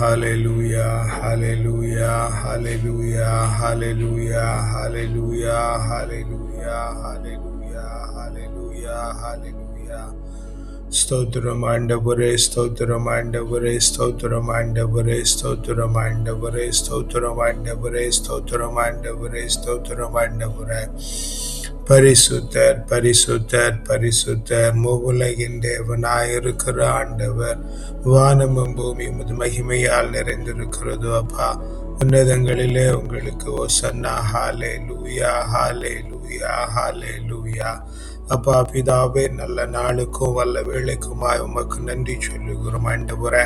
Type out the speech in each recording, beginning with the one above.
Hallelujah, hallelujah, hallelujah, hallelujah, hallelujah, hallelujah, hallelujah, hallelujah, hallelujah. ಸ್ತೋತ್ರಮಾಂಡವರೇ ಸ್ತೋತ್ರಮಾಂಡವರೇ ಸ್ತೋತ್ರಮಾಂಡವರೇ ಸ್ತೋತ್ರಮಾಂಡವರೇ ಸ್ತೋತ್ರಮಾಂಡವರೇ ಸ್ತೋತ್ರಮಾಂಡವರೇ ಸ್ತೋತ್ರಮಾಂಡವರೇ பரிசுத்தர் பரிசுத்தர் பரிசுத்தர். மூவுலகின் தேவனாயிருக்கிற ஆண்டவர் வானமும் பூமி உமது மகிமையால் நிறைந்திருக்கிறதோ அப்பா. உன்னதங்களிலே உங்களுக்கு ஓ சன்னா ஹாலே லூயா ஹாலே லூயா ஹாலே லூயா அப்பா பிதாவே நல்ல நாளுக்கும் வல்ல வேலைக்குமாய் உமக்கு நன்றி சொல்லுகிறோம் ஆண்டவரே.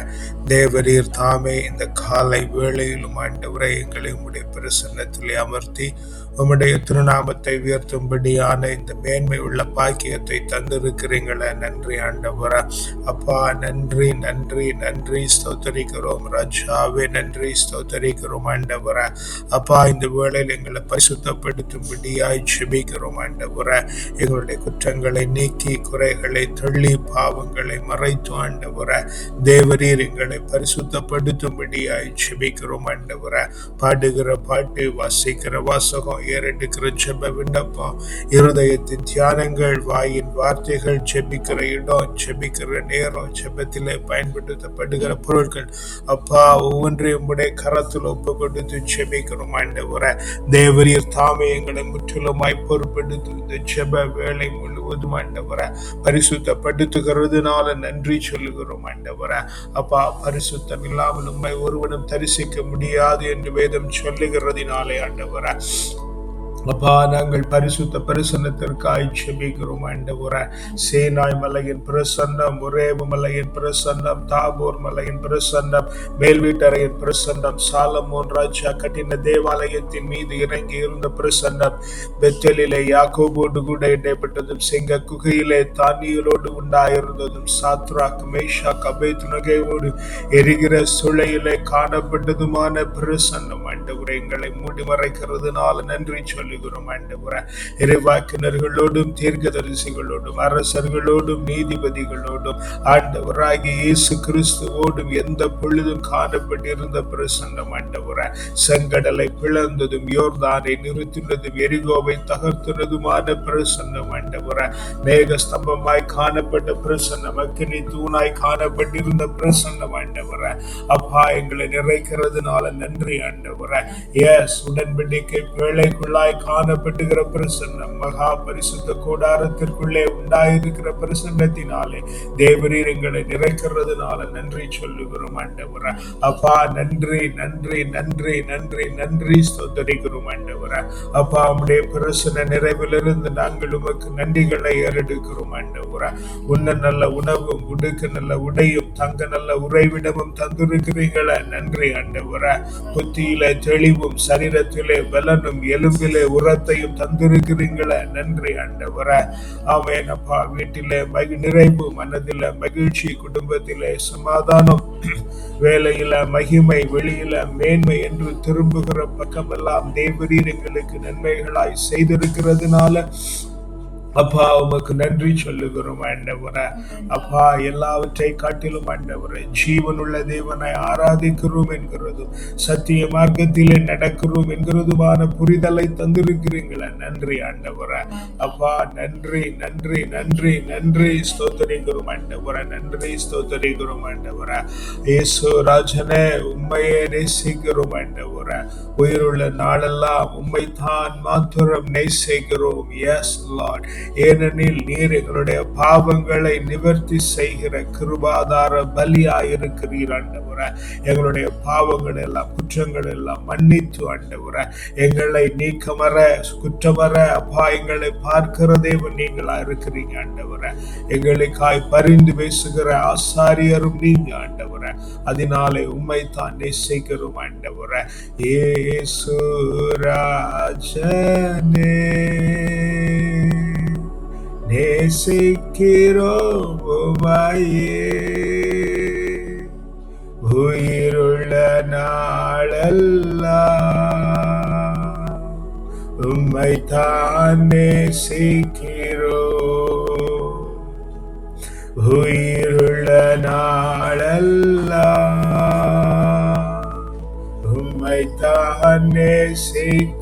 தேவரீர் தாமே இந்த காலை வேளையிலும் ஆண்டவரை எங்களை உடைய பிரசன்னத்திலே அமர்த்தி உம்முடைய திருநாமத்தை உயர்த்தும்படியான இந்த மேன்மை உள்ள பாக்கியத்தை தந்திருக்கிறீங்களே. நன்றி ஆண்டவரே. அப்பா நன்றி நன்றி நன்றி. ஸ்தோத்தரிக்கிறோம் ராஜாவே நன்றி. ஸ்தோத்தரிக்கிறோம் ஆண்டவரே. அப்பா இந்த வேளையில் எங்களை பரிசுத்தப்படுத்தும்படியாய் ஜெபிக்கிறோம் ஆண்டவரே. எங்களுடைய குற்றங்களை நீக்கி குறைகளை தள்ளி பாவங்களை மறைத்து ஆண்டவரே. தேவரீர் எங்களை பரிசுத்தப்படுத்தும்படியாய் ஜெபிக்கிறோம் ஆண்டவரே. பாடுகிற பாட்டு வாசிக்கிற வாசகம் ஏறெடுக்கிற ஜெப விண்ணப்பம் இருதயத்தின் தியானங்கள் வாயின் வார்த்தைகள் ஜெபிக்கிற இடம் ஜெபிக்கிற நேரம் ஜெபத்திலே பயன்படுத்தப்படுகிற பொருட்கள். அப்பா ஒவ்வொன்றையும் உடைய கரத்தில் ஒப்பு கொடுத்து ஜெபிக்கிறோம் ஆண்டவரை. தேவரீர் தாமே எங்களை முற்றிலுமாய் பொறுப்பெடுத்து இந்த ஜெப வேலை முழுவதும் ஆண்டவரை. பரிசுத்தப்படுத்துகிறதுனால நன்றி சொல்லுகிறோம் ஆண்டவரை. அப்பா பரிசுத்தம் இல்லாமல் உண்மை ஒருவனும் தரிசிக்க முடியாது என்று வேதம் சொல்லுகிறதினாலே ஆண்டவரை. அப்பா நாங்கள் பரிசுத்த பிரசன்னத்திற்காய் செபிக்கிறோம் உர சேனாய் மலையின் பிரசன்னம் ஒரேவு மலையின் பிரசன்னம் தாபூர் மலையின் பிரசன்னம் மேல்வீட்டரையின் பிரசன்னம் சாலமோன் ராஜா கட்டின தேவாலயத்தின் மீது இறங்கி இருந்த பிரசன்னம். பெத்தலிலே யாக்கோபோடு கூட இடைப்பட்டதும் சிங்க குகையிலே தானியலோடு உண்டாயிருந்ததும் சாத்ராக் மேஷா கபே துணகையோடு எரிகிற சுழையிலே காணப்பட்டதுமான பிரசன்னம். ஆண்டவரை எங்களை மூடி மறைக்கிறதுனால நன்றி சொல்லுகிறோம் ஆண்டவரே. இறைவாக்கினர்களோடும் தீர்க்கதரிசிகளோடும் அரசர்களோடும் நீதிபதிகளோடும் ஆண்டவராகிய இயேசு கிறிஸ்துவோடும் எந்த பொழுதும் காணப்பட்டிருந்த பிரசன்னம் ஆண்டவரே. செங்கடலை பிளந்ததும் யோர்தானை நிறுத்தினதும் எரிகோவை தகர்த்தினதுமான பிரசன்னம் ஆண்டவரே. மேக ஸ்தம்பமாய் காணப்பட்ட பிரசன்னம் அக்கினி தூணாய் காணப்பட்டிருந்த பிரசன்னம் ஆண்டவர. அப்பா எங்களை நிறைக்கிறதுனால நன்றி ஆண்டவர். எஸ் உடன்படிக்கை பிழைக்குள்ளாய் காணப்பட்டுகிற பிரசன்னம் மகா பரிசுத்த கூடாரத்திற்குள்ளே உண்டாயிருக்கிற பிரசன்னத்தினாலே தேவரீர் எங்களை நிறைக்கிறதுனால நன்றி சொல்லுகிறோம் ஆண்டவர. அப்பா நன்றி நன்றி நன்றி நன்றி நன்றி சொந்தரிக்கிறோம் ஆண்டவர. அப்பா உடைய பிரசன நிறைவிலிருந்து நாங்கள் உமக்கு நன்றிகளை ஏறெடுக்கிறோம் ஆண்டவர. உன்ன நல்ல உணவும் உடுக்க நல்ல உடையும் தங்க நல்ல உறைவிடமும் தந்திருக்கிறீங்களே நன்றி ஆண்டவர. புத்தியில தெளிவும் சரீரத்திலே பலனும் எலும்பிலே உரத்தையும் தந்திருக்கிறீங்களே நன்றி ஆண்டவரே. ஆமென். அப்பா வீட்டிலே மகி நிறைவு மனதில மகிழ்ச்சி குடும்பத்திலே சமாதானம். வேலையில மகிமை வெளியில மேன்மை என்று திரும்புகிற பக்கமெல்லாம் தேவரீர் எங்களுக்கு நன்மைகளாய் செய்திருக்கிறதுனால அப்பா உமக்கு நன்றி சொல்லுகிறோம் ஆண்டவரே. அப்பா எல்லாவற்றை காட்டிலும் ஆண்டவரே ஜீவனுள்ள தேவனை ஆராதிக்கிறோம் என்கிறதும் சத்திய மார்க்கத்திலே நடக்கிறோம் என்கிறதுமான புரிதலை தந்திருக்கிறீங்களே நன்றி ஆண்டவரே. அப்பா நன்றி நன்றி நன்றி நன்றி. ஸ்தோத்தரிக்கிறோம் ஆண்டவரே. நன்றி ஸ்தோத்தரிக்கிறோம் ஆண்டவரே. இயேசு ராஜனே உண்மையே நேசிக்கிறோம் ஆண்டவரே. உயிருள்ள நாளெல்லாம் உண்மை தான் மாத்திரம் நேசிக்கிறோம். எஸ் லார்ட் ஏனெனில் நீர் எங்களுடைய பாவங்களை நிவர்த்தி செய்கிற கிருபாதார பலியாயிருக்கிறீர் ஆண்டவர. எங்களுடைய பாவங்கள் எல்லாம் குற்றங்கள் எல்லாம் மன்னித்து ஆண்டவர. எங்களை நீக்கமர குற்றமர அப்பா எங்களை பார்க்கிறதே நீங்களா இருக்கிறீங்க ஆண்டவர. எங்களுக்காய் பரிந்து பேசுகிற ஆசாரியரும் நீங்க ஆண்டவர. அதனாலே உண்மை தான் நேசிக்கிறோம் ஆண்டவர. ஏசு ராஜனே. நேசிக்கிறோம் உமையே உயிருள்ள நாளெல்லாம் உம்மை தான் நேசிக்கிறோம். உயிருள்ள நாளெல்லாம் தான் நேசிக்கிறோ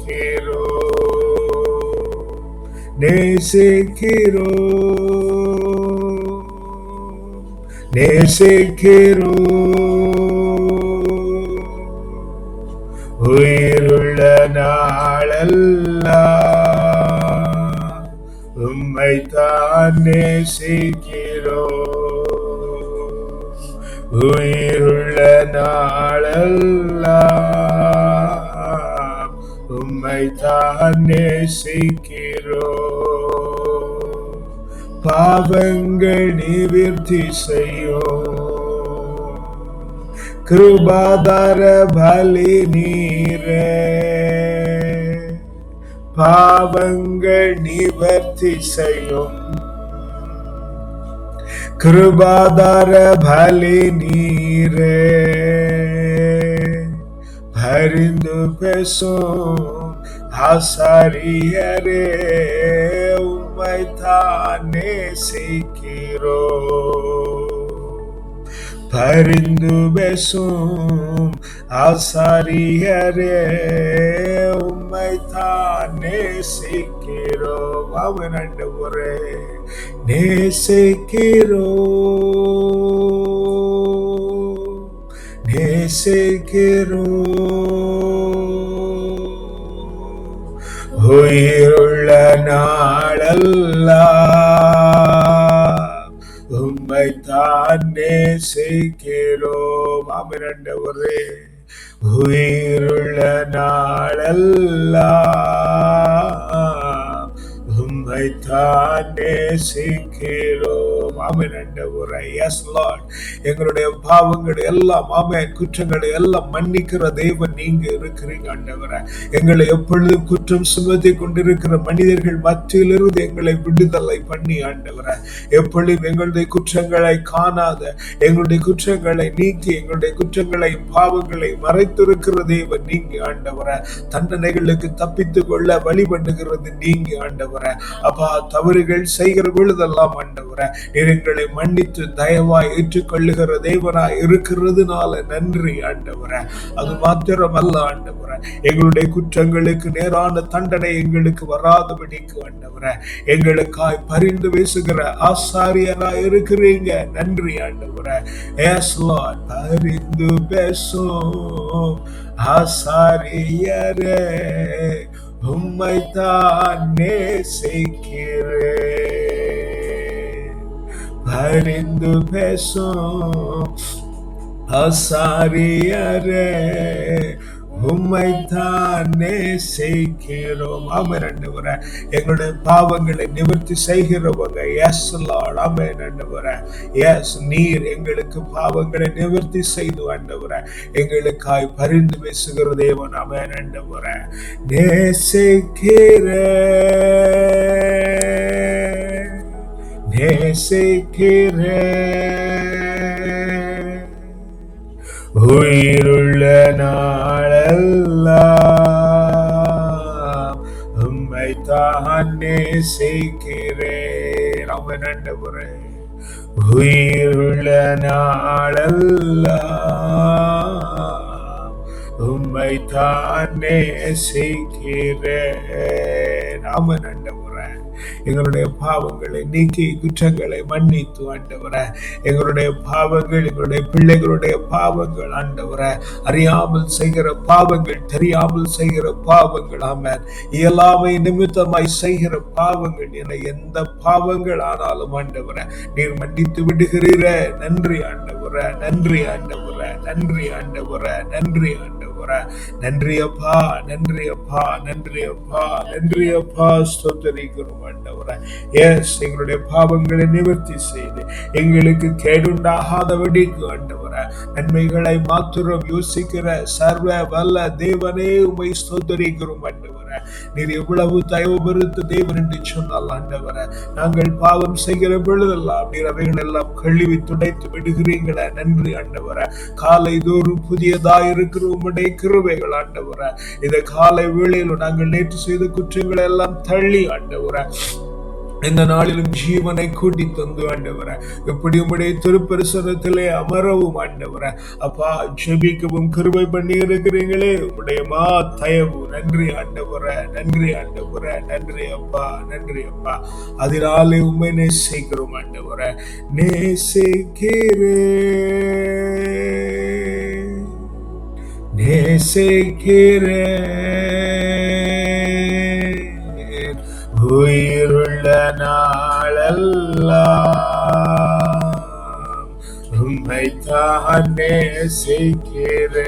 நேசிக்கிறோம் நேசிக்கிறோம் உயிருள்ள நாளெல்லாம் உம்மைத்தான் நேசிக்கிறோம் உயிருள்ள நாளெல்லாம் உம்மைத்தான் நேசிக்கிறோ பாவங்கள் நிவிர்த்தி செய்யும் கிருபாதார பலி நீரே. பாவங்கள் நிவர்த்தி செய்யும் கிருபாதார பலி நீரே. பரிந்து பேசும் ஆசாரியரே உம்மை தானே சிக்கிறோ பரிந்து பேசும் ஆசாரியரே உம்மை தான் நேசிக்கிறோம் அவன் ஒரே நேசிக்கிறோ. நேசிக்கிறோ. உயிருள்ள நாளெல்லாம் உம்மை தான் நேசிக்கிறோம் ஆமிரண்டவரே உயிருள்ள நாளெல்லாம் உம்மை தான் நேசிக்கிறோம். ஆமிரண்டவரே எஸ் லார்ட் எங்களுடைய பாவங்களை எல்லாம் ஆமே குற்றங்களை எல்லாம் மன்னிக்கிற தேவன் நீங்க இருக்கிறீங்க ஆண்டவரை. எங்களை எப்பொழுது குற்றம் சுமத்தி கொண்டிருக்கிற மனிதர்கள் மத்தியிலிருந்து எங்களை விடுதலை பண்ணி ஆண்டவரை. எப்பொழுதும் எங்களுடைய குற்றங்களை காணாத எங்களுடைய குற்றங்களை நீக்கி எங்களுடைய குற்றங்களை பாவங்களை மறைத்திருக்கிற தேவன் நீங்க ஆண்டவரை. தண்டனைகளுக்கு தப்பித்துக் கொள்ள வழி பண்ணுகிறது நீங்க ஆண்டவரை. அப்பா தவறுகள் செய்கிற பொழுதெல்லாம் ஆண்டவரை. நீர் எங்களை மன்னித்து தயவாய் ஏற்றுக்கொள்ளுகிற தேவனாய் இருக்கிறதுனால நன்றி ஆண்டவர. அது மாத்திரமல்ல ஆண்டவர. எங்களுடைய குற்றங்களுக்கு நேரான தண்டனை எங்களுக்கு வராதபடிக்கு ஆண்டவர. எங்களுக்காய் பரிந்து பேசுகிற ஆசாரியராய் இருக்கிறீங்க. நன்றி ஆண்டவர. பரிந்து பேசும் ஆசாரியரே. உம்மை தான் நேசிக்கிறேன். அறிந்து பேசும். அசாரியரே உம்மை செய்கிறோம். நேசிக்கிறோம் ஆமென் எங்களுடைய பாவங்களை நிவர்த்தி செய்கிறவங்க. எஸ் லார்ட் ஆமென் ஆண்டவரே எஸ் நீர் எங்களுக்கு பாவங்களை நிவர்த்தி செய்து ஆண்டவரே எங்களுக்காய் பரிந்து பேசுகிற தேவன். ஆமென் ஆண்டவரே நேசிக்கிற நேசிக்கிறேன். உயிருள்ள நாளெல்லாம் உம்மை தான் நேசிக்கிறேன். அவன் நண்டபுரேன் உயிருள்ள நாளெல்லாம் உம்மை தான் நேசிக்கிறேன். அவன் ஆண்டவரே எங்களுடைய பாவங்களை நீக்கி குற்றங்களை மன்னித்து ஆண்டவரே. எங்களுடைய பாவங்கள் எங்களுடைய பிள்ளைகளுடைய பாவங்கள் ஆண்டவர. அறியாமல் செய்கிற பாவங்கள் தெரியாமல் செய்கிற பாவங்கள் ஆமன். இயலாமை நிமித்தமாய் செய்கிற பாவங்கள் என எந்த பாவங்கள் ஆனாலும் ஆண்டவர நீர் மன்னித்து விடுகிறீர. நன்றி ஆண்டவரே நன்றி ஆண்டவர நன்றி ஆண்டவர நன்றி ஆண்டவர. நன்றி அப்பா நன்றி அப்பா நன்றி அப்பா நன்றி அப்பா ஸ்தோத்தரிக்கிறோம் ஆண்டவரே. எஸ் எங்களுடைய பாவங்களை நிவர்த்தி செய்து எங்களுக்கு கேடுண்டாகாதபடிக்கு ஆண்டவரே நன்மைகளை மாத்திரம் யோசிக்கிற சர்வ வல்ல தேவனே உமை ஸ்தோத்தரிக்கிறோம் ஆண்டவரே. நீர் எவ்வளவு தயவு பெருத்து தேவன் என்று சொன்னால் ஆண்டவர நாங்கள் பாவம் செய்கிற பொழுதெல்லாம் நீர் அவைகள் எல்லாம் கழுவி துடைத்து விடுகிறீங்கள நன்றி ஆண்டவர. காலை தோறும் புதியதா இருக்கிற உம்முடைய கிருவைகள் ஆண்டவர. இந்த காலை வேளையில் நாங்கள் நேற்று செய்த குற்றங்களை எல்லாம் தள்ளி ஆண்டவர. இந்த நாளிலும் ஜீவனை கூட்டி தந்து ஆண்டவர. எப்படி உடைய திருப்பரிசனத்திலே அமரவும் ஆண்டவர. அப்பா ஜெபிக்கவும் கிருபை பண்ணி இருக்கிறீங்களே உடைய மா தயவு நன்றி ஆண்டவர. நன்றி ஆண்டவர. நன்றி அப்பா. நன்றி அப்பா. அதனாலே உண்மை நேசிக்கிறோம் ஆண்டவர. நேசிக்கிறே. நேசிக்கிறேன் உயிருள்ள நாளெல்லாம் உம்மை தான் நேசிக்கிறேன்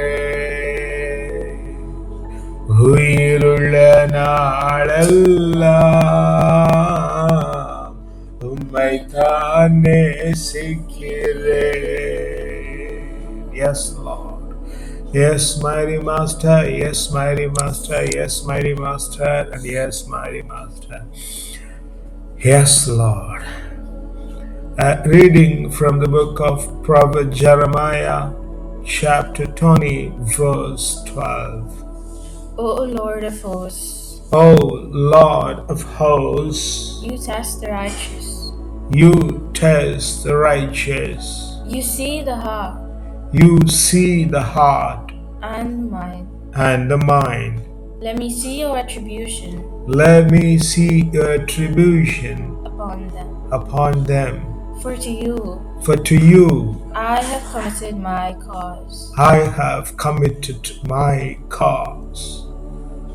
உயிருள்ள நாளெல்லாம் உம்மை தான் நேசிக்கிறேன் yes Lord yes Mari master yes Mari master yes Mari master and yes Mari Yes, Lord. Uh, reading from the book of Prophet Jeremiah, chapter 20, verse 12. O Lord of hosts, O Lord of hosts, you test the righteous. you test the righteous. You see the heart You see the heart and mind. and the mind. Let me see your retribution Let me see your attribution upon them. upon them. For to you For to you I have committed my cause. I have committed my cause.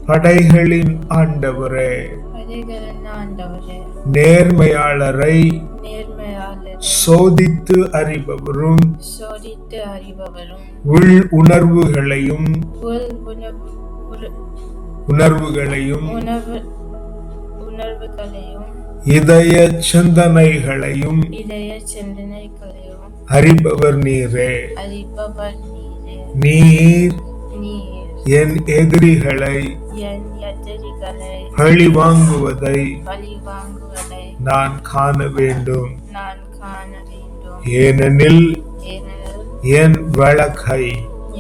படைகளின் ஆண்டவரே படைகளின் ஆண்டவரே நேர்மையாளரை நேர்மையாளர் சோதித்து அறிபவரும் சோதித்து அறிபவரும் உள் உணர்வுகளையும் உள் உணர்வு உரு- உணர்வுகளையும் உணர்வு உணர்வுகளையும் இதய சிந்தனைகளையும் இதய சிந்தனைகளையும் அறிபவர் நீரே. அறிபவர் நீரே. என் எதிரிகளை என் எதிரிகளை பழி வாங்குவதை நான் காண வேண்டும். நான் காண வேண்டும். ஏனெனில் என் வழக்கை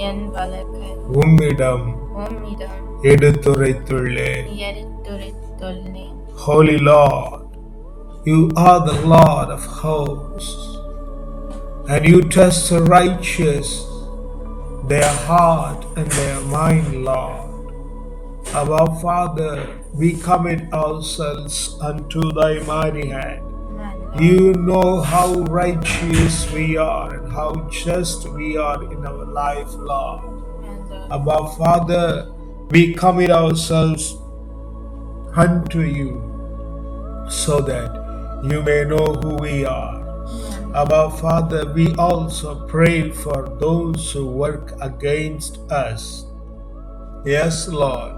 என் வழக்கை உம்மிடம் உம்மிடம் எடுத்துரைத்துள்ளேன் எடுத்துரைத்துள்ளேன் Holy Lord, you are the Lord of hosts, and you test the righteous, their heart and their mind, Lord. Our Father, we commit ourselves unto thy mighty hand. You know how righteous we are and how just we are in our life, Lord. Abba Father, we commit ourselves unto you so that you may know who we are. Abba Father, we also pray for those who work against us. Yes, Lord,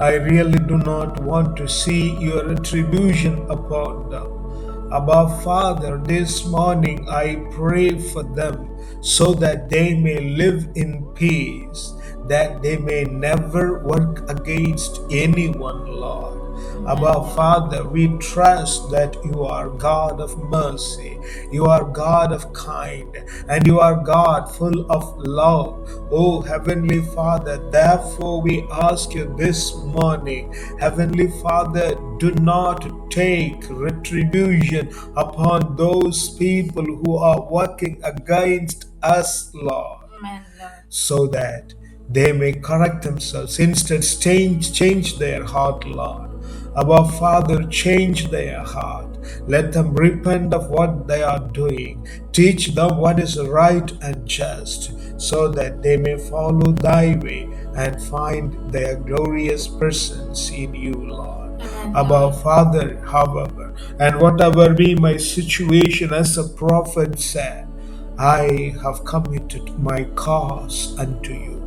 I really do not want to see your retribution upon them. Abba Father, this morning I pray for them so that they may live in peace, that they may never work against anyone, Lord. Abba Father, we trust that you are God of mercy, you are God of kind, and you are God full of love. Oh Heavenly Father, therefore we ask you this morning, Heavenly Father, do not take retribution upon those people who are working against us, Lord Amen, Lord. so that they may correct themselves. Instead, change, change their heart, Lord. Our Father, change their heart. Let them repent of what they are doing. Teach them what is right and just, so that they may follow thy way and find their glorious presence in you, Lord. Our Father, however, and whatever be my situation, as the prophet said, I have committed my cause unto you.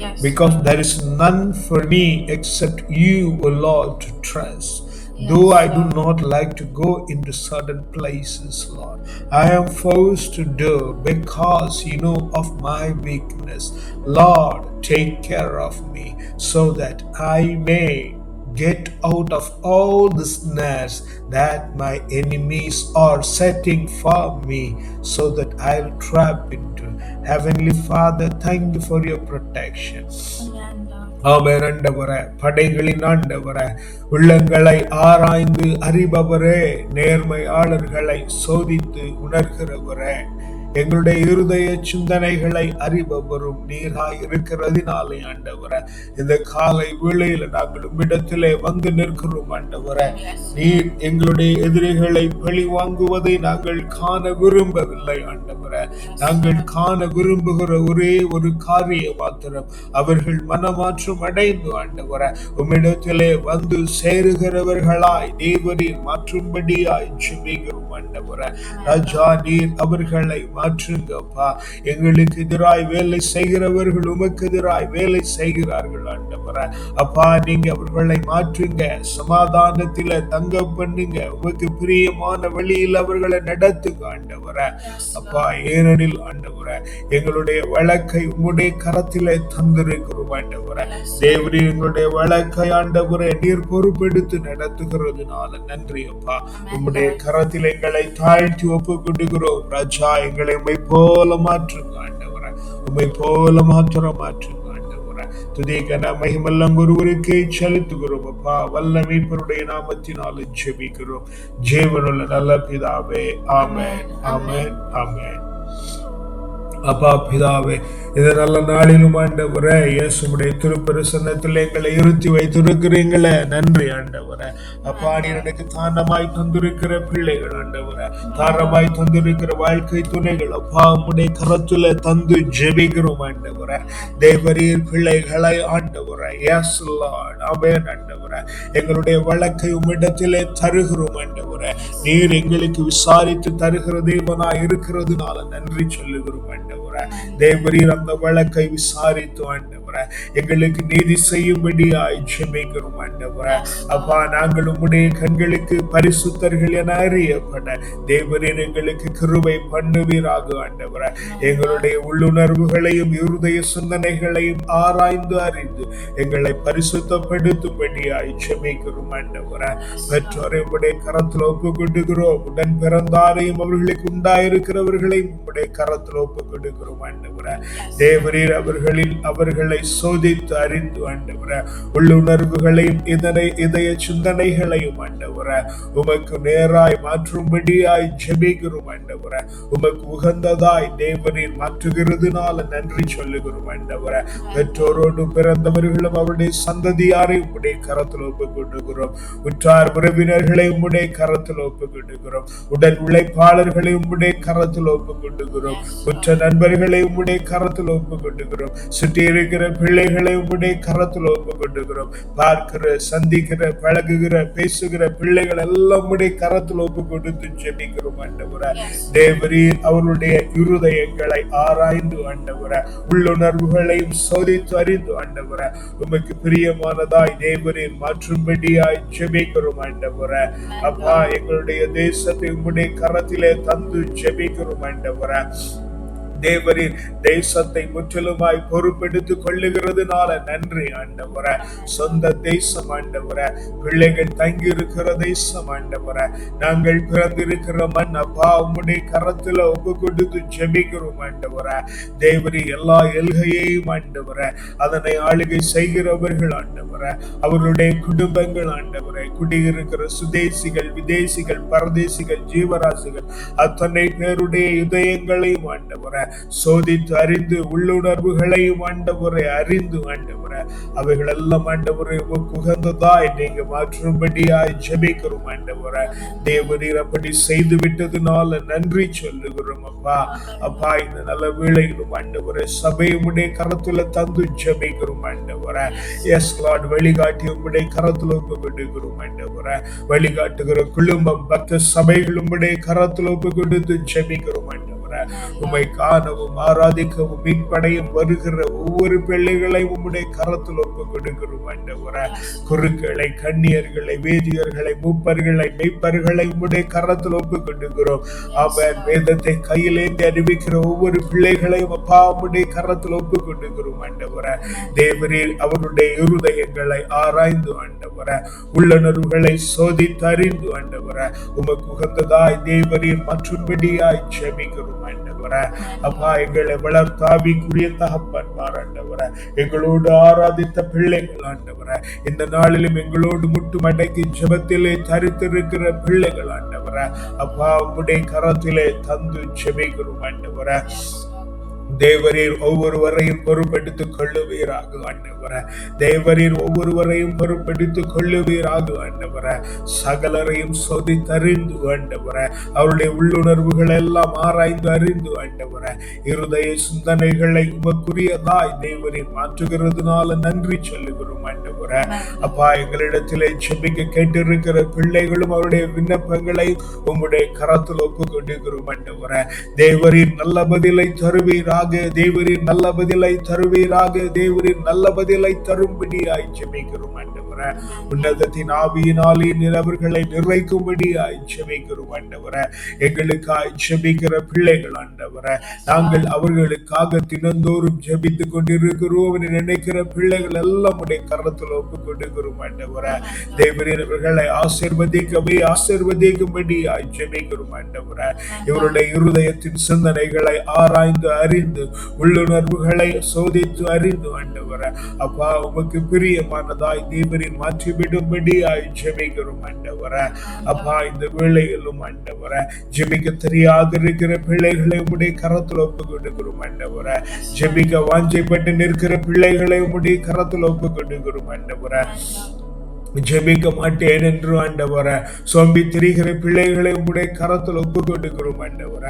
Yes. Because there is none for me except you, O Lord, to trust. Yes, Though I do not like to go into certain places, Lord, I am forced to do because you know of my weakness. Lord, take care of me so that I may get out of all the snares that my enemies are setting for me so that I'll trap into. Heavenly father thank you for your protection. Amen, amen ஆண்டவரே படைகளின் ஆண்டவரே உள்ளங்களை ஆராய்ந்து அறிபவரே நேர்மையாளர்களை சோதித்து உணர்கிறவரே எங்களுடைய இருதய சிந்தனைகளை அறிபவரும் நீராய் இருக்கிறதினாலே ஆண்டவர. இந்த காலை வேளையில நாங்கள் உம்மிடத்திலே வந்து நிற்கிறோம் ஆண்டவர. நீர் எங்களுடைய எதிரிகளை பழி வாங்குவதை நாங்கள் காண விரும்பவில்லை ஆண்டவர. நாங்கள் காண விரும்புகிற ஒரே ஒரு காரிய மாத்திரம் அவர்கள் மனமாற்றம் அடைந்து ஆண்டவர. உம்மிடத்திலே வந்து சேருகிறவர்களாய் தேவரீர் மாற்றும்படியாய் ஜெபிக்கிறோம் ஆண்டவர. ராஜா நீர் அவர்களை மாற்றுங்கப்பா. எங்களுக்கு எதிராய் வேலை செய்கிறவர்கள் உமக்கு எதிராய் வேலை செய்கிறார்கள் ஆண்டவர. அப்பா நீங்க அவர்களை மாற்றுங்க. சமாதானத்தில தங்க பண்ணுங்க. உமக்கு பிரியமான வழியில் அவர்களை நடத்துங்க ஆண்டவர. அப்பா ஏனெனில் ஆண்டவர எங்களுடைய வழக்கை உம்முடைய கரத்திலே தந்திருக்கிறோம் ஆண்டவர. தேவரி எங்களுடைய வழக்கை ஆண்டவரே நீர் பொறுப்பெடுத்து நடத்துகிறதுனால நன்றி அப்பா. உம்முடைய கரத்தில் எங்களை தாழ்த்தி ஒப்பு கொடுக்கிறோம் ராஜா எங்களை உம்மை போல மாற்றுங்க ஆண்டவரை. உண்மை போல மாற்ற மாற்றுங்க ஆண்டவரை. ஆண்டவரே துதிகன மகிமெல்லாம் ஒருவருக்கே செலுத்துகிறோம் அப்பா. வல்ல மீட்பருடைய நாமத்தினாலும் ஜெபிக்கிறோம் ஜீவனுள்ள நல்ல பிதாவே ஆமென் ஆமென் ஆமென். அப்பா பிதாவே இந்த நல்ல நாளிலும் ஆண்டவரே இயேசுடைய திருப்பரிசனத்தில் எங்களை இருத்தி வைத்திருக்கிறீங்களே. நன்றி ஆண்டவரே. அப்பா நீ எனக்கு தானமாய் தந்திருக்கிற பிள்ளைகள் ஆண்டவரே. தானமாய் தந்திருக்கிற வாழ்க்கை துணைகள் அப்பா உடைய கரத்துல தந்து ஜெபிக்கிறோம் ஆண்டவரே. தேவரீர் பிள்ளைகளை ஆண்டவரே. எஸ் லார்ட் ஆமென் ஆண்டவரே. எங்களுடைய வழக்கை உம்மிடத்திலே தருகிறோம் ஆண்டவரே. நீர் எங்களுக்கு விசாரித்து தருகிற தேவனா இருக்கிறதுனால நன்றி சொல்லுகிறோம் ஆண்டவரே. தேவரீர் அந்த வழக்கை விசாரித்து ஆண்டவரே. எங்களுக்கு நீதி செய்யும்படியாய் ஜெபிக்கிறோம் ஆண்டவரே. அப்பா நாங்கள் உம்முடைய கண்களுக்கு பரிசுத்தர்கள் என அறியப்பட தேவரீர் எங்களுக்கு கிருபை பண்ணுவீராக ஆண்டவரே. எங்களுடைய உள்ளுணர்வுகளையும் இருதய சிந்தனைகளையும் ஆராய்ந்து அறிந்து எங்களை பரிசுத்தப்படுத்தும்படியாய் ஜெபிக்கிறோம் ஆண்டவரே. பெற்றோரை உம்முடைய கரத்தில் ஒப்பு கொடுக்கிறோம் உடன் பிறந்தாரையும் அவர்களுக்கு உண்டாயிருக்கிறவர்களையும் உம்முடைய கரத்தில் ஒப்பு கொடுக்கிறோம் ஆண்டவரே. தேவரீர் அவர்களில் அவர்களை சோதித்து அறிந்து ஆண்டவர உள்ளுணர்வுகளையும் இதனை இதய சிந்தனைகளையும் ஆண்டவர உமக்கு நேராய் மாற்றும்படியாய் ஜெபிக்கிறோம் ஆண்டவர உமக்கு உகந்ததாய் தேவரீர் மாற்றுகிறதுனால நன்றி சொல்லுகிறோம் ஆண்டவர பெற்றோரோடு பிறந்தவர்களும் அவருடைய சந்ததியாரை உடைய கரத்தில் ஒப்பு கொடுக்கிறோம் உற்றார் உறவினர்களை உம்முடைய கரத்தில் ஒப்பு கொடுக்கிறோம் உடல் உழைப்பாளர்களை உம்முடைய கரத்தில் ஒப்பு கொடுக்கிறோம் உற்ற நண்பர்களை உம்முடைய கரத்தில் ஒப்பு கொடுக்கிறோம் சுற்றி இருக்கிற பிள்ளைகளை உம்முடைய கரத்தில் ஒப்பு கொடுக்கிறோம் பார்க்கிற சந்திக்கிற பழகுகிற பேசுகிற பிள்ளைகள் எல்லாம் உம்முடைய கரத்தில் ஒப்பு கொடுத்து ஜெபிக்கிறோம் ஆண்டவரே. தேவரீர் அவருடைய இருதயங்களை ஆராய்ந்து ஆண்டவரே. உள்ளுணர்வுகளையும் சோதித்து அறிந்து ஆண்டவரே. உமக்கு பிரியமானதாய் தேவரீர் மாற்றும்படியாய் ஜெபிக்கிறோம் ஆண்டவரே. அப்பா எங்களுடைய தேசத்தை உம்முடைய கரத்திலே தந்து ஜெபிக்கிறோம் ஆண்டவரே. தேவரின் தேசத்தை முற்றிலுமாய் பொறுப்பெடுத்துக் கொள்ளுகிறதுனால நன்றி ஆண்டவரே. சொந்த தேசம் ஆண்டவர. பிள்ளைகள் தங்கியிருக்கிற தேசம் ஆண்டவர. நாங்கள் பிறந்திருக்கிற மண் அப்பா உம்முடைய கரத்துல ஒப்பு கொடுத்து ஜெபிக்கிறோம் ஆண்டவர. தேவரி எல்லா எல்கையையும் ஆண்டவர. அதனை ஆளுகை செய்கிறவர்கள் ஆண்டவரே. அவருடைய குடும்பங்கள் ஆண்டவரே. குடியிருக்கிற சுதேசிகள் விதேசிகள் பரதேசிகள் ஜீவராசிகள் அத்தனை பேருடைய இதயங்களையும் ஆண்டவரே. சோதித்து அறிந்து உள்ளுணர்வுகளையும் ஆண்டவரை அறிந்து ஆண்டவரை அவைகள் எல்லாம் ஆண்டவரை உமக்கு உகந்ததாய் நீங்க மாற்றும்படியாய் ஜபிக்கிறோம் ஆண்டவரை. தேவரீர் அப்படி செய்து விட்டதுனால நன்றி சொல்லுகிறோம் அப்பா. அப்பா இந்த நல்ல வேளையிலும் ஆண்டவரை சபை உடைய கரத்துல தந்து ஜபிக்கிறோம் ஆண்டவரை. எஸ் லார்ட் வழிகாட்டி உம்முடைய கரத்துல ஒப்பு விடுகிறோம் ஆண்டவரை. வழிகாட்டுகிற குழுமம் பக்த சபைகள் உம்முடைய கரத்துல ஒப்பு கொடுத்து ஜபிக்கிறோம் ஆண்டவரை. உம்மை காணவும் ஆராதிக்கவும் மீன்படையும் வருகிற ஒவ்வொரு பிள்ளைகளையும் உம்முடைய கரத்தில் ஒப்பு கொடுக்கிறோம் ஆண்டவரே. குருக்களை கண்ணியர்களை வேதியர்களை மூப்பர்களை மெய்ப்பர்களை உம்முடைய கரத்தில் ஒப்பு கொடுக்கிறோம். அவன் வேதத்தை கையிலேந்தி அறிவிக்கிற ஒவ்வொரு பிள்ளைகளையும் அப்பா உம்முடைய கரத்தில் ஒப்பு கொடுக்கிறோம் ஆண்டவரே. தேவரீர் அவருடைய இருதயங்களை ஆராய்ந்து ஆண்டவரே. ஆண்டவர உள்ளுணர்வுகளை சோதித்து அறிந்து ஆண்டவர. உமக்கு உகந்ததாய் தேவரீர் மற்றும்படியாய் ஜெபிக்கிறோம் ஆண்டவர. அப்பா எங்களை வளர்த்தாவிக்குரிய தகப்பன் ஆண்டவர. எங்களோடு ஆராதித்த பிள்ளைகள் ஆண்டவர. இந்த நாளிலும் எங்களோடு முட்டு மடக்கி ஜபத்திலே தரித்திருக்கிற பிள்ளைகள் ஆண்டவர. அப்பா உம்முடைய கரத்திலே தந்து ஜெபிக்கிறோம் ஆண்டவர. தேவரீர் ஒவ்வொருவரையும் பொறுப்பெடுத்துக் கொள்ளுவீராக ஆண்டவர. தேவரீர் ஒவ்வொருவரையும் பொறுப்பெடுத்துக் கொள்ளுவீராக ஆண்டவர. சகலரையும் சொதி தறிந்து ஆண்டவர. அவருடைய உள்ளுணர்வுகள் எல்லாம் ஆராய்ந்து அறிந்து ஆண்டவர. இருதய சிந்தனைகளை உமக்குரியதாய் தேவரீர் மாற்றுகிறதுனால நன்றி சொல்லுகிறோம் ஆண்டவர அப்பா எங்களிடத்திலே செபிக்க கேட்டிருக்கிற பிள்ளைகளும் அவருடைய விண்ணப்பங்களை உம்முடைய கரத்தில் ஒப்பு கொண்டிருக்கிறோம் ஆண்டவர. தேவரின் நல்ல பதிலை தருவீராக தேவரின் நல்ல பதிலை தருவீராக தேவரின் நல்ல பதிலை தரும்படியாய் செபிக்கிறோம் ஆண்டவர். உன்னதத்தின் ஆவியினாலே நிலவர்களை நிறைக்கும்படியாய் ஜெபிக்கிறோம் ஆண்டவர. எங்களுக்காய் ஜெபிக்கிற பிள்ளைகள் ஆண்டவர. நாங்கள் அவர்களுக்காக தினந்தோறும் ஜெபித்துக் கொண்டிருக்கிறோம். என்று நினைக்கிற பிள்ளைகள் எல்லாம் உடைய கரத்தில் ஒப்பு கொண்டிருக்கிறோம் ஆண்டவர. தேவரீர் ஆசிர்வதிக்கவே ஆசிர்வதிக்கும்படி ஜெபிக்கிறோம் ஆண்டவர. இவருடைய இருதயத்தின் சிந்தனைகளை ஆராய்ந்து அறிந்து உள்ளுணர்வுகளை சோதித்து அறிந்து ஆண்டவர. அப்பா உமக்கு பிரியமானதாய் தேவரின் மாற்றிவிடும்படி ஜெபிக்கிறோம் ஆண்டவர. அப்பா இந்த வேளையிலும் ஆண்டவர ஜெபிக்க தெரியாது இருக்கிற பிள்ளைகளை உடைய கரத்தில் ஒப்பு கொடுக்கிறோம் ஆண்டவர. ஜெபிக்க வாஞ்சைப்பட்டு நிற்கிற பிள்ளைகளை உடைய கரத்தில் ஒப்பு கொடுக்கிறோம் ஆண்டவர. ஜெபிக்க மாட்டேன் என்று ஆண்டவர. சோம்பி திரிகிற பிள்ளைகளை உடைய கரத்தில் ஒப்பு கொடுக்கிறோம் ஆண்டவர.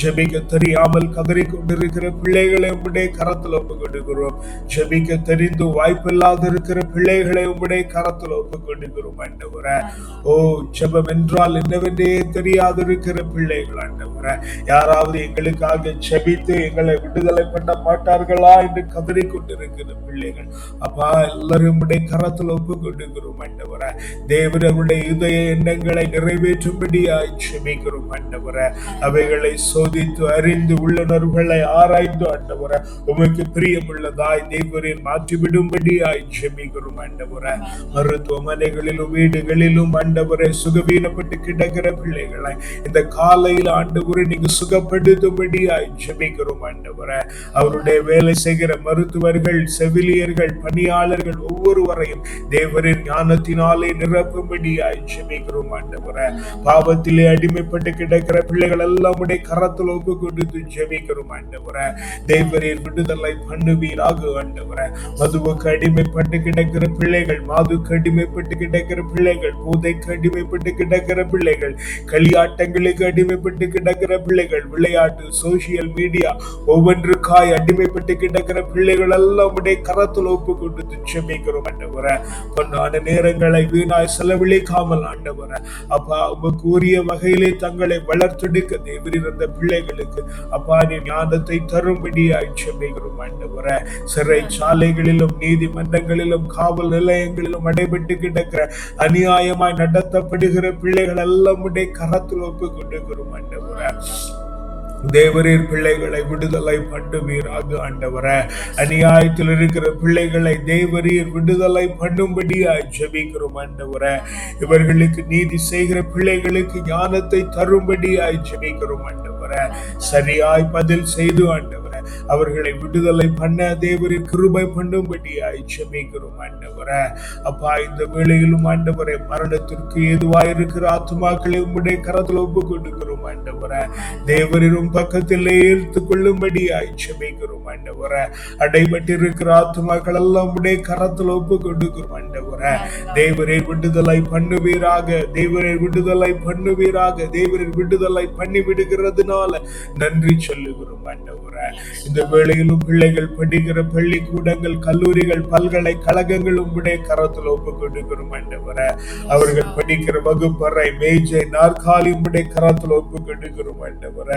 ஜெபிக்க தெரியாமல் கதறி கொண்டிருக்கிற பிள்ளைகளை உடைய கரத்தில் ஒப்பு கொடுக்கிறோம் ஜெபிக்க தெரிந்து வாய்ப்பில்லாத இருக்கிற பிள்ளைகளை உடைய கரத்தில் ஒப்பு கொடுக்கிறோம் ஆண்டவர. ஓ ஜெபம் என்றால் என்னவென்றே தெரியாது இருக்கிற பிள்ளைகள் ஆண்டவர. யாராவது எங்களுக்காக ஜெபித்து எங்களை விடுதலை பண்ண மாட்டார்களா என்று கதறி கொண்டிருக்கிற பிள்ளைகள் அப்பா எல்லாரும் உடைய கரத்தில் ஒப்பு கொடுக்கிறோம் ஆண்டவர தேவனுடைய இதய எண்ணங்களை நிறைவேற்றும்படியாய் ஜெபிக்கிறோம் ஆண்டவர அவைகளை சோதித்து அறிந்து உள்ளுணர்வுகளை ஆராய்ந்து ஆண்டவர. உமக்கு பிரியமுள்ளதாய் தேவரின் மாற்றிவிடும்படியாய் ஜெபிக்கிறோம் ஆண்டவர மருத்துவமனைகளிலும் வீடுகளிலும் ஆண்டவரை சுகவீனப்பட்டு கிடக்கிற பிள்ளைகளை இந்த காலையில் ஆண்டவரை நீங்க சுகப்படுத்தும்படியாய் ஜெபிக்கிறோம் ஆண்டவர அவருடைய வேலை செய்கிற மருத்துவர்கள் செவிலியர்கள் பணியாளர்கள் ஒவ்வொருவரையும் தேவரின் ஞானத்தினாலே நிரப்பும்படியாய் ஜெபிக்கிறோம் ஆண்டவர. பாவத்திலே அடிமைப்பட்டு கிடக்கிற பிள்ளைகள் எல்லாம் உடைய கரத்தில் ஒப்பு கொடுத்து ஜெபிக்கிறோம் ஆண்டவர. தேவரின் விடுதலை பண்ணுவீராக ஆண்டவர. மதுவுக்கு அடிமைப்பட்டு கிடக்கிற பிள்ளைகள் மாதுக்கு அடிமைப்பட்டு கிடக்கிற பிள்ளைகள் போதைக்கு அடிமைப்பட்டு கிடக்கிற பிள்ளைகள் களியாட்டங்களுக்கு அடிமைப்பட்டு கிடக்கிற பிள்ளைகள் விளையாட்டு சோசியல் மீடியா ஒவ்வொன்றுக்காய் அடிமைப்பட்டு கிடக்கிற பிள்ளைகள் எல்லாம் உடைய கரத்தில் ஒப்பு கொடுத்து ஜெபிக்கிறோம் ஆண்டவர. பொன்னான நேரங்களை வீணாய் செலவழிக்காமல் ஆண்டவர அப்பா உமக்கு உரிய வகையிலே தங்களை வளர்த்தெடுக்க தேவரின் பிள்ளைகளுக்கு அப்பா நீ ஞானத்தை தரும்படியாய் ஜெபிக்கிறோம் ஆண்டவர. சிறை சாலைகளிலும் நீதிமன்றங்களிலும் காவல் நிலையங்களிலும் அடைபட்டு கிடக்கிற அநியாயமாய் நடத்தப்படுகிற பிள்ளைகள் எல்லாம் உடைய கரத்தில் ஒப்பு கொண்டிருக்கிறோம் தேவரீர் பிள்ளைகளை விடுதலை பண்ணுவீராக ஆண்டவர. அநியாயத்தில் இருக்கிற பிள்ளைகளை தேவரீர் விடுதலை பண்ணும்படியாய் ஜெபிக்கிறோம் ஆண்டவர. இவர்களுக்கு நீதி செய்கிற பிள்ளைகளுக்கு ஞானத்தை தரும்படியாய் ஜெபிக்கிறோம் ஆண்டவர. சரியாய் பதில் செய்து ஆண்டவர். அவர்களை விடுதலை பண்ண தேவரின் கிருபை பண்ணும்படியாய் ஜெபிக்கிறோம் ஆண்டவரே. அப்பா இந்த வேளையிலும் ஆண்டவரை மரணத்திற்கு ஏதுவாய் இருக்கிற ஆத்மாக்களை உம்முடைய கரத்தில் ஒப்பு கொடுக்கிறோம் ஆண்டவரே. தேவரின் பக்கத்திலே ஈர்த்து கொள்ளும்படியாய் ஜெபிக்கிறோம் ஆண்டவரே. அடைபட்டிருக்கிற ஆத்மாக்கள் எல்லாம் உடைய கரத்தில் ஒப்பு கொடுக்கிறோம் ஆண்டவரே. தேவரை விடுதலை பண்ணுவீராக தேவரை விடுதலை பண்ணுவீராக தேவரின் விடுதலை பண்ணி விடுகிறதுனால நன்றி சொல்லுகிறோம் ஆண்டவர். இந்த வேளையிலும் பிள்ளைகள் படிக்கிற பள்ளிக்கூடங்கள் கல்லூரிகள் பல்கலைக்கழகங்கள் உங்களுடைய கரத்தில் ஒப்பு கொடுக்கிறோம் ஆண்டவர. அவர்கள் படிக்கிற வகுப்பறை மேஜை நாற்காலி உங்களுடைய கரத்தில் ஒப்பு கொடுக்கிறோம் ஆண்டவர.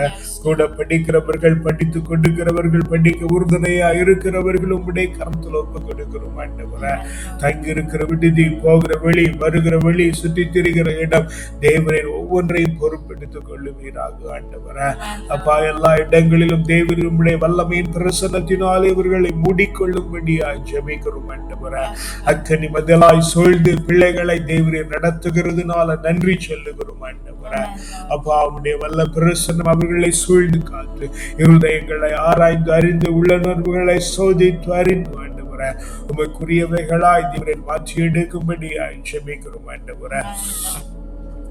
கூட படிக்கிறவர்கள் படித்துக் கொண்டிருக்கிறவர்கள் படிக்க உறுதுணையா இருக்கிறவர்கள் உங்களுடைய கரத்தில் ஒப்பு கொடுக்கிறோம் ஆண்டவர. தங்கி இருக்கிற விடுதி போகிற வழி வருகிற வழி சுற்றி திரிகிற இடம் தேவரின் ஒவ்வொன்றையும் பொறுப்பெடுத்துக் கொள்ளுவீராக ஆண்டவர. அப்பா எல்லா இடங்களிலும் உம்முடைய வல்லமையின் பிரசனத்தினால் இவர்களை மூடிக்கொள்ளும்படியாய் ஜெபிக்கிறோம் ஆண்டவரே. அக்கனி மதலாய் சொல்ந்து பிள்ளைகளை தேவரை நடத்துகிறதுனால நன்றி சொல்லுகிறோம் ஆண்டவரே. அப்பா அவருடைய வல்ல பிரசனம் அவர்களை சூழ்ந்து காத்து இருதயங்களை ஆராய்ந்து அறிந்து உள்ளுணர்வுகளை சோதித்து அறிந்து ஆண்டவரே. உமக்குரியவைகளாய் தேவரை மாற்றி எடுக்கும்படியாய் ஜெபிக்கிறோம் ஆண்டவரே.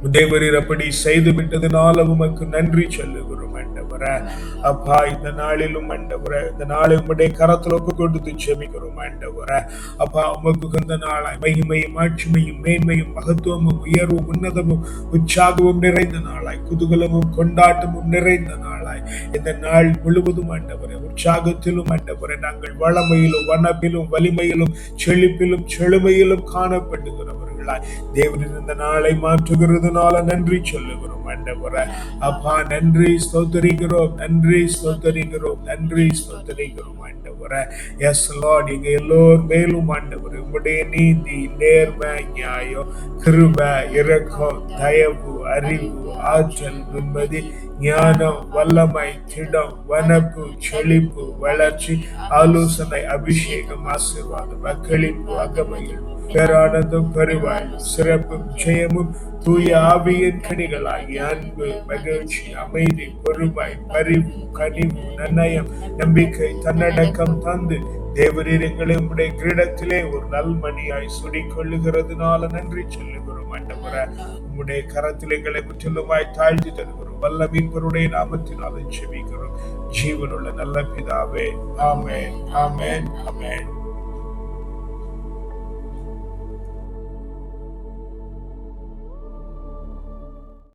தேவரீர் அப்படி செய்து விட்டதுனால உமக்கு நன்றி சொல்லுகிறோம் ஆண்டவரே. அப்பா இந்த நாளிலும் ஆண்டவரே இந்த நாளை உம்முடைய கரத்தில் ஒப்பு கொடுத்து ஜெபிக்கிறோம் ஆண்டவரே. அப்பா உமக்கு இந்த நாளாய் மகிமையும் ஆட்சிமையும் மேன்மையும் மகத்துவமும் உயர்வும் உன்னதமும் உற்சாகமும் நிறைந்த நாளாய் குதூகலமும் கொண்டாட்டமும் நிறைந்த நாளாய். இந்த நாள் முழுவதும் ஆண்டவரே உற்சாகத்திலும் ஆண்டவரே நாங்கள் வளமையிலும் வனப்பிலும் வலிமையிலும் செழிப்பிலும் செழுமையிலும் காணப்படுகிறவர்களாய் தேவன் இந்த நாளை மாற்றுகிறதுனால நன்றி சொல்லுகிறோம் ஆண்டவரே. அப்பா நன்றி ஸ்தோத்தரிக்கிறோம் நன்றி ஸ்தோத்தரிக்கிறோம் நன்றி ஸ்தோத்தரிக்கிறோம் ஆண்டவரே. எஸ் லார்ட் எங்கள் எல்லோர் மேலும் ஆண்டவர் உங்களுடைய நீதி நேர்மை நியாயம் கிருப இரக்கம் தயவு அறிவு ஆற்றல் நிம்மதி ஞானம் வல்லமை திடம் வனப்பு செழிப்பு வளர்ச்சி ஆலோசனை அபிஷேகம் ஆசீர்வாதம் அக்களிப்பு அகமையும் பேரானந்தம் பெருவாயும் சிறப்பும் ஜெயமும் தூய ஆவியின் கனிகளாகிய அன்பு மகிழ்ச்சி அமைதி பொறுமை பரிவு கனிவு நன்னயம் நம்பிக்கை தன்னடக்கம் தந்து தேவரீர் எங்களை உடைய கிரீடத்திலே ஒரு நல்மணியாய் சுடிக் கொள்ளுகிறதுனால நன்றி சொல்லுகிறோம் அண்டபுர உம்முடைய கரத்தில் எங்களை முற்றிலுமாய் தாழ்த்தி தருகிறோம். வல்ல மீன்பருடைய நாமத்தினாலும் செபிக்கிறோம். ஜீவனுள்ள நல்ல பிதாவே ஆமேன் ஆமேன் ஆமேன்.